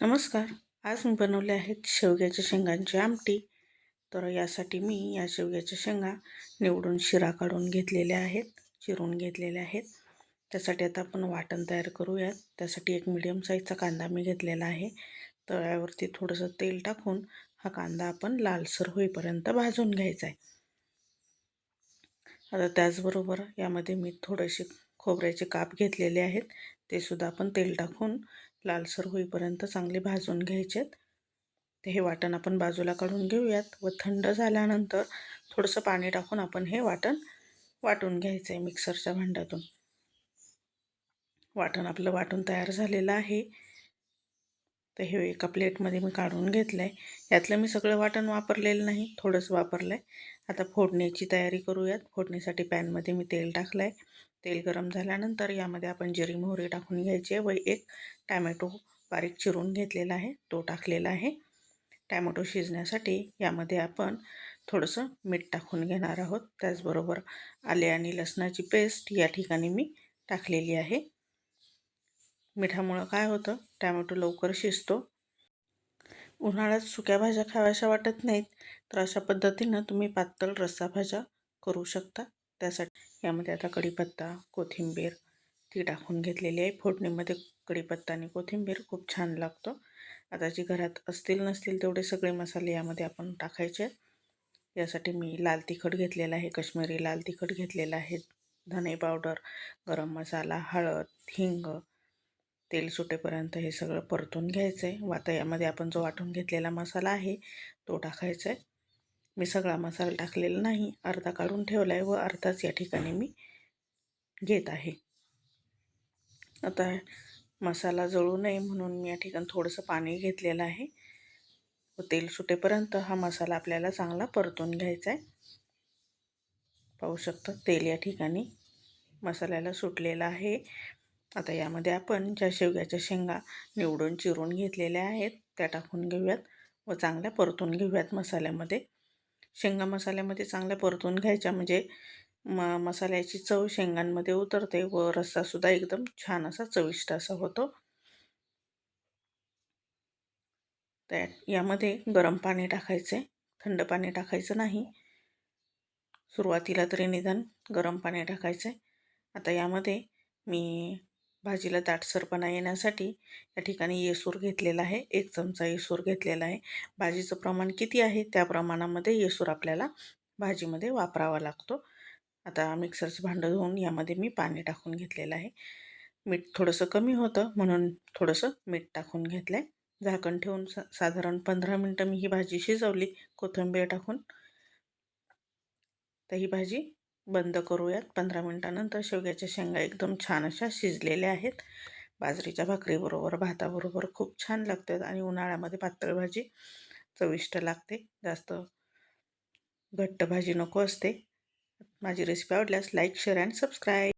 नमस्कार. आज मी बनवले आहेत शेवग्याच्या शेंगांची आमटी. तर यासाठी मी या शेवग्याच्या शेंगा निवडून शिरा काढून घेतलेल्या आहेत चिरून घेतलेल्या आहेत. त्यासाठी आता आपण वाटण तयार करूयात. त्यासाठी एक मिडियम साईजचा कांदा मी घेतलेला आहे. तळ्यावरती थोडंसं तेल टाकून हा कांदा आपण लालसर होईपर्यंत भाजून घ्यायचा आहे. आता त्याचबरोबर यामध्ये मी थोडेसे खोबऱ्याचे काप घेतलेले आहेत. ते सुद्धा आपण तेल टाकून लालसर होईपर्यंत चांगले भाजून घ्यायचेत. ते हे वाटण आपण बाजूला काढून घेऊयात. व थंड झाल्यानंतर थोडंसं पाणी टाकून आपण हे वाटण वाटून घ्यायचं आहे मिक्सरच्या भांड्यातून. वाटण आपलं वाटून तयार झालेलं आहे. तर हे एका प्लेटमध्ये मी काढून घेतलं आहे यातलं मी सगळं वाटण वापरलेलं नाही थोडंसं वापरलं आहे आता फोडण्याची तयारी करूयात. फोडणीसाठी पॅनमध्ये मी तेल टाकलं आहे तेल गरम झाल्यानंतर यामध्ये आपण जिरी मोहरी टाकून घ्यायची. व एक टॅमॅटो बारीक चिरून घेतलेला आहे. तो टाकलेला आहे. टॅमॅटो शिजण्यासाठी यामध्ये आपण थोडंसं मीठ टाकून घेणार आहोत. त्याचबरोबर आले आणि लसणाची पेस्ट या ठिकाणी मी टाकलेली आहे. मिठामुळं काय होतं? टॅमॅटो लवकर शिजतो. उन्हाळ्यात सुक्या भाज्या खाव्याशा वाटत नाहीत. तर अशा पद्धतीनं तुम्ही पातळ रस्सा भाज्या करू शकता. त्यासाठी यामध्ये आता कढीपत्ता कोथिंबीर ती टाकून घेतलेली आहे. फोडणीमध्ये कढीपत्ता आणि कोथिंबीर खूप छान लागतो. आता जी घरात असतील नसतील तेवढे सगळे मसाले यामध्ये आपण टाकायचे. यासाठी मी लाल तिखट घेतलेला आहे कश्मीरी लाल तिखट घेतलेला आहे धने पावडर गरम मसाला हळद हिंग तेल सुटेपर्यंत हे सगळं परतून घ्यायचं आहे आता यामध्ये आपण जो वाटून घेतलेला मसाला आहे तो टाकायचा आहे मी सगळा मसाला टाकलेला नाही अर्धा काढून ठेवला आहे व अर्धाच या ठिकाणी मी घेत आहे. आता मसाला जळू नये म्हणून मी या ठिकाणी थोडंसं पाणी घेतलेलं आहे. व तेल सुटेपर्यंत हा मसाला आपल्याला चांगला परतून घ्यायचा आहे पाहू शकता तेल या ठिकाणी मसाल्याला सुटलेलं आहे. आता यामध्ये आपण ज्या शेवग्याच्या शेंगा निवडून चिरून घेतलेल्या आहेत त्या टाकून घेऊयात व चांगल्या परतून घेऊयात मसाल्यामध्ये. शेंगा मसाल्यामध्ये चांगल्या परतून घ्यायच्या म्हणजे म मसाल्याची चव शेंगांमध्ये उतरते व रस्सासुद्धा एकदम छान असा चविष्ट असा होतो. त्या यामध्ये गरम पाणी टाकायचे. थंड पाणी टाकायचं नाही. सुरुवातीला तरी निदान गरम पाणी टाकायचं. आहे आता यामध्ये मी भाजीला दाटसरपणा येण्यासाठी या ठिकाणी येसूर घेतलेला आहे. एक चमचा येसूर घेतलेला आहे. भाजीचं प्रमाण किती आहे? त्या प्रमाणामध्ये येसूर आपल्याला भाजीमध्ये वापरावा लागतो. आता मिक्सरचं भांडं धुवून यामध्ये मी पाणी टाकून घेतलेलं आहे. मीठ थोडंसं कमी होतं म्हणून थोडंसं मीठ टाकून घेतलं आहे झाकण ठेवून सा साधारण पंधरा मिनटं मी ही भाजी शिजवली. कोथिंबीर टाकून. तर ही भाजी बंद करूयात. पंधरा मिनटानंतर शेवग्याच्या शेंगा एकदम छान अशा शिजलेल्या आहेत. बाजरीच्या भाकरीबरोबर भाताबरोबर खूप छान लागतात आणि उन्हाळ्यामध्ये पातळ भाजी चविष्ट लागते. जास्त घट्ट भाजी नको असते. माझी रेसिपी आवडल्यास लाईक शेअर अँड सबस्क्राईब